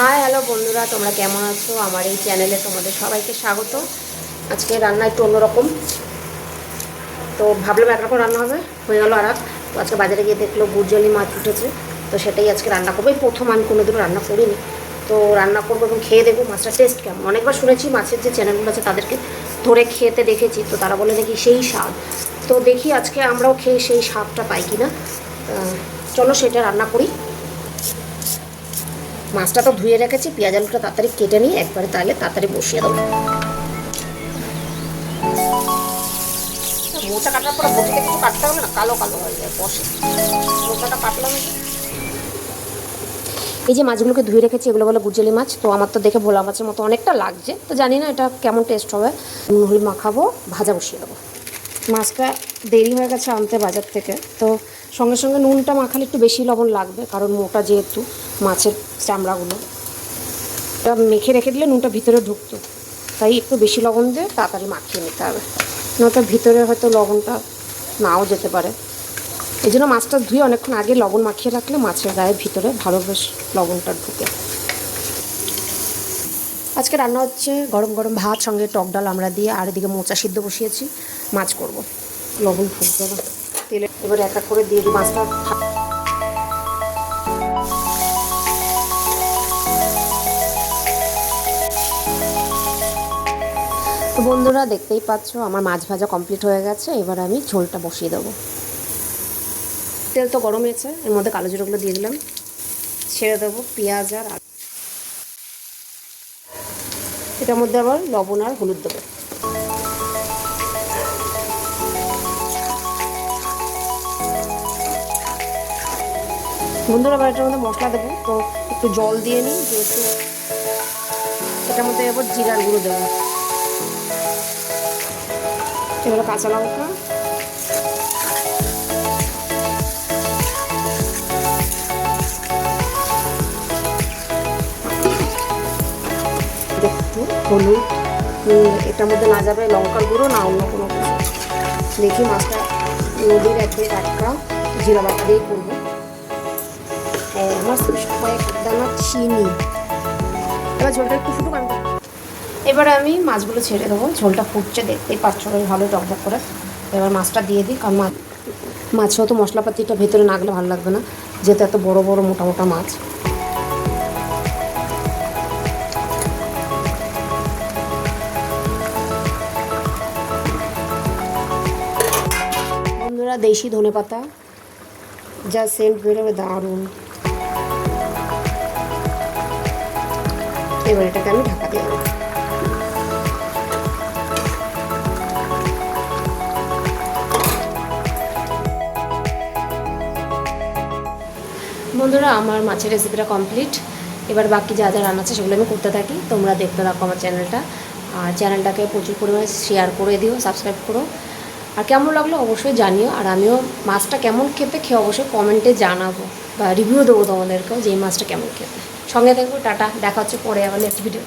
High, hello বন্ধুরা, তোমরা কেমন আছো? আমার এই চ্যানেলে তোমাদের সবাইকে স্বাগত। আজকে রান্না একটু অন্যরকম। তো ভাবলাম একরকম রান্না হবে, হয়ে গেলো আর তো আজকে বাজারে গিয়ে দেখল গুরজলি মাছ উঠেছে, তো সেটাই আজকে রান্না করব। এই প্রথম আমি কোনোদিনও রান্না করিনি। তো রান্না করব এবং খেয়ে দেখব মাছটা টেস্ট কেমন। অনেকবার শুনেছি মাছের যে চ্যানেলগুলো আছে তাদেরকে ধরে খেতে দেখেছি, তো তারা বলে নাকি সেই স্বাদ। তো দেখি আজকে আমরাও খেয়ে সেই স্বাদটা পাই কিনা। চলো সেটা রান্না করি। মাছটা তো ধুয়ে রেখেছি, পেঁয়াজ আলুটা তাড়াতাড়ি কেটে নিয়ে একবারে তাহলে তাড়াতাড়ি বসিয়ে দেবো। মোটা কাটার পরে বটিতে কিছু কাটতে হবে না? কালো কালো হয়ে যায়, বসে। মোটাটা কাটলাম। এই যে মাছগুলোকে ধুয়ে রেখেছি, এগুলো বলে গুজলি মাছ। তো আমার তো দেখে ভোলা মাছের মতো অনেকটা লাগছে। তো জানি না এটা কেমন টেস্ট হবে। নুন, হলুদ মাখাবো, ভাজা বসিয়ে দেবো। মাছটা দেরি হয়ে গেছে আনতে বাজার থেকে। তো সঙ্গে সঙ্গে নুনটা মাখালে একটু বেশি লবণ লাগবে, কারণ মোটা যেহেতু। মাছের চামড়াগুলো। এটা মেখে রেখে দিলে নুনটা ভিতরে ঢুকতো। তাই একটু বেশি লবণ দিয়ে তাড়াতাড়ি মাখিয়ে নিতে হবে। নয়তো ভিতরে হয়তো লবণটা নাও যেতে পারে। এই জন্য মাছটা ধুয়ে অনেকক্ষণ আগে লবণ মাখিয়ে রাখলে মাছের গায়ে ভিতরে ভালো বেশ লবণটা ঢুকে। আজকে রান্না হচ্ছে গরম গরম ভাত, সঙ্গে টক ডাল আমরা দিয়ে, আর এদিকে মোচা সিদ্ধ বসিয়েছি। মাছ করব। লবণ ফুটবে না। তেলে এবার এক এক করে দিয়ে দিই। মাছটা বন্ধুরা, দেখতেই পাচ্ছ, আমার মাছ ভাজা কমপ্লিট হয়ে গেছে। এবার আমি ঝোলটা বসিয়ে দেবো। তেল তো গরম হয়েছে, এর মধ্যে কালো জিরোগুলো দিয়ে দিলাম। ছেড়ে দেবো পেঁয়াজ আর। এটার মধ্যে আবার লবণ আর হলুদ দেবো। বন্ধুরা, এবার এটার মধ্যে মশলা দেবো। তো একটু জল দিয়ে নিই, যেহেতু এটার মধ্যে এবার জিরার গুঁড়ো দেবো। এগুলো কাঁচা লঙ্কা। একটু হলুদ এটার মধ্যে না যাবে লঙ্কার গুঁড়ো, না অন্য কোনো কিছু দেখি মাছটা নদীর একদম টাটকা, জিরা বাটা দিয়েই করব। আমার কয়েক দানা চিনি। এবার ঝোলটা একটু ফুটুক, আমি এবারে আমি মাছগুলো ছেড়ে দেবো, ঝোলটা ফুটছে দেখতেই পাচ্ছ, বেশ ভালো টকবক করে। এবার মাছটা দিয়ে দিই, কারণ মাছ মাছেও তো মশলাপাতিটা ভেতরে না গেলে ভালো লাগবে না, যেহেতু এত বড় বড় মোটা মোটা মাছ। বন্ধুরা, দেশি ধনে পাতা, যা সেন্ট বেরোবে দারুণ। এবার এটাকে আমি ঢাকা দিয়ে দেবো। বন্ধুরা, আমার মাছের রেসিপিটা কমপ্লিট এবার বাকি যা যা রান্না আছে সেগুলো আমি করতে থাকি। তোমরা দেখতে থাকো আমার চ্যানেলটা আর চ্যানেলটাকে প্রচুর পরিমাণে শেয়ার করে দিও সাবস্ক্রাইব করো। আর কেমন লাগল অবশ্যই জানিও। আর আমিও মাছটা কেমন খেতে খেয়ে অবশ্যই কমেন্টে জানাব। বা রিভিউ দেবো তোমাদেরকেও যে এই মাছটা কেমন খেতে। সঙ্গে থাকব টাটা। দেখা হচ্ছে পরে আবার নেক্সট ভিডিও